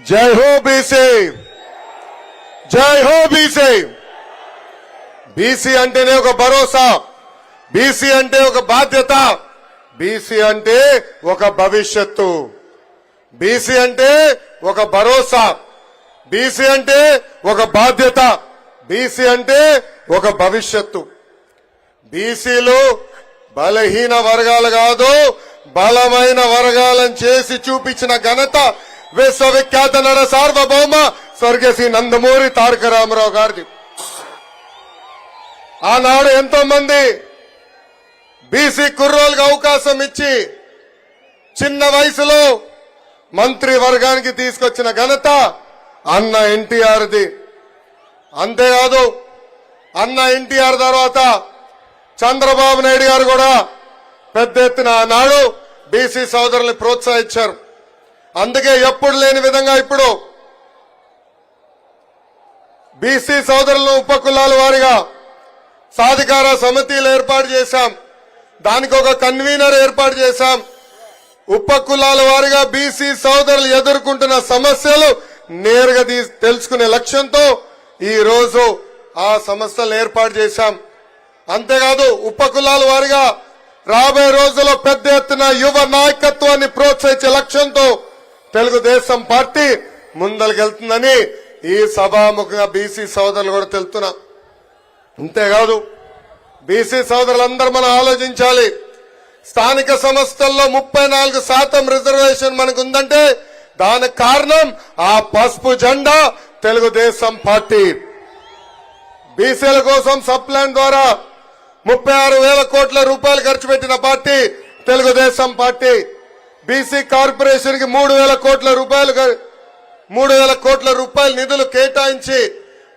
జై హో బీసీ. జై హో బీసీ. బీసీ అంటేనే ఒక భరోసా. బీసీ అంటే ఒక బాధ్యత. బీసీ అంటే ఒక భవిష్యత్తు. బీసీ అంటే ఒక భరోసా. బీసీ అంటే ఒక బాధ్యత. బీసీ అంటే ఒక భవిష్యత్తు. బీసీలు బలహీన వర్గాలు కాదు బలమైన వర్గాలను చేసి చూపించిన ఘనత విశ్వవిఖ్యాత నర సార్వభౌమ స్వర్గశ్రీ నందమూరి తారక రామారావు గారిది ఆనాడు ఎంతో మంది బీసీ కుర్రోలకు అవకాశం ఇచ్చి చిన్న వయసులో మంత్రి వర్గానికి తీసుకొచ్చిన ఘనత అన్న ఎన్టీఆర్ది అంతేకాదు అన్న ఎన్టీఆర్ తర్వాత చంద్రబాబు నాయుడు గారు కూడా పెద్ద ఎత్తున ఆనాడు బీసీ సోదరుల్ని ప్రోత్సహించారు అందుకే ఎప్పుడు లేని విధంగా ఇప్పుడు బీసీ సోదరులను ఉపకులాల వారిగా సాధికార సమితిలు ఏర్పాటు చేశాం. దానికి ఒక కన్వీనర్ ఏర్పాటు చేశాం. ఉపకులాల వారిగా బీసీ సోదరులు ఎదుర్కొంటున్న సమస్యలు నేరుగా తెలుసుకునే లక్ష్యంతో ఈ రోజు ఆ సంస్థలు ఏర్పాటు చేశాం. అంతేకాదు ఉపకులాల వారిగా రాబోయే రోజుల్లో పెద్ద ఎత్తున యువ నాయకత్వాన్ని ప్రోత్సహించే లక్ష్యంతో తెలుగుదేశం పార్టీ ముందలకెళ్తుందని ఈ సభాముఖంగా బీసీ సోదరులు కూడా తెలుతున్నా అంతేకాదు బీసీ సోదరులందరూ మనం ఆలోచించాలి. స్థానిక సంస్థల్లో ముప్పై నాలుగు శాతం రిజర్వేషన్ మనకు ఉందంటే దానికి కారణం ఆ పసుపు జెండా తెలుగుదేశం పార్టీ. బీసీల కోసం సప్లైన్ ద్వారా ముప్పై ఆరు వేల కోట్ల రూపాయలు ఖర్చు పెట్టిన పార్టీ తెలుగుదేశం పార్టీ. బీసీ కార్పొరేషన్కి మూడు వేల కోట్ల రూపాయలు మూడు వేల కోట్ల రూపాయల నిధులు కేటాయించి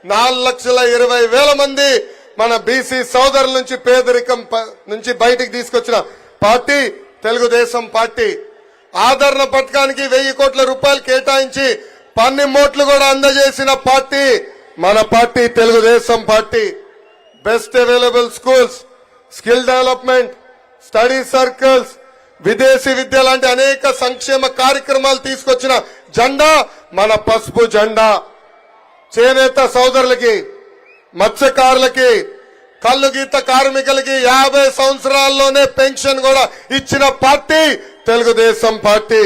నాలుగు లక్షల ఇరవై వేల మంది మన బీసీ సోదరుల నుంచి పేదరికం ప- నుంచి బయటికి తీసుకొచ్చిన పార్టీ తెలుగుదేశం పార్టీ. ఆదరణ పథకానికి వెయ్యి కోట్ల రూపాయలు కేటాయించి పన్నిమోట్లు కూడా అందజేసిన పార్టీ మన party Telugu Desam party. Best available schools skill development study circles విదేశీ విద్య లాంటి అనేక సంక్షేమ కార్యక్రమాలు తీసుకొచ్చిన జెండా మన పసుపు జెండా. చేనేత సోదరులకి మత్స్యకారులకి కళ్ళు గీత కార్మికులకి యాభై సంవత్సరాల్లోనే పెన్షన్ కూడా ఇచ్చిన పార్టీ తెలుగుదేశం పార్టీ.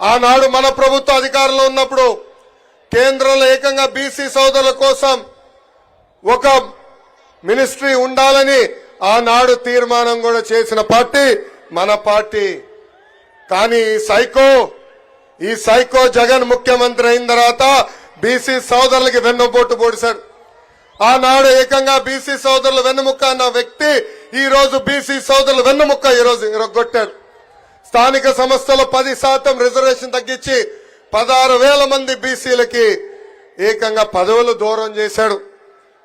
ఆనాడు మన ప్రభుత్వ అధికారంలో ఉన్నప్పుడు కేంద్రంలో ఏకంగా బీసీ సోదరుల కోసం ఒక మినిస్ట్రీ ఉండాలని ఆనాడు తీర్మానం కూడా చేసిన పార్టీ మన పార్టీ. కానీ ఈ సైకో ఈ సైకో జగన్ ముఖ్యమంత్రి అయిన తర్వాత బీసీ సోదరులకి వెన్నుపోటు పొడిశాడు ఆనాడు ఏకంగా బీసీ సోదరులు వెన్నుముక్క అన్న వ్యక్తి ఈ రోజు బీసీ సోదరులు వెన్నుముక్క ఈ రోజు ఇరగొట్టాడు స్థానిక సంస్థలో పది శాతం రిజర్వేషన్ తగ్గించి పదహారు వేల మంది బీసీలకి ఏకంగా పదవులు దూరం చేశాడు.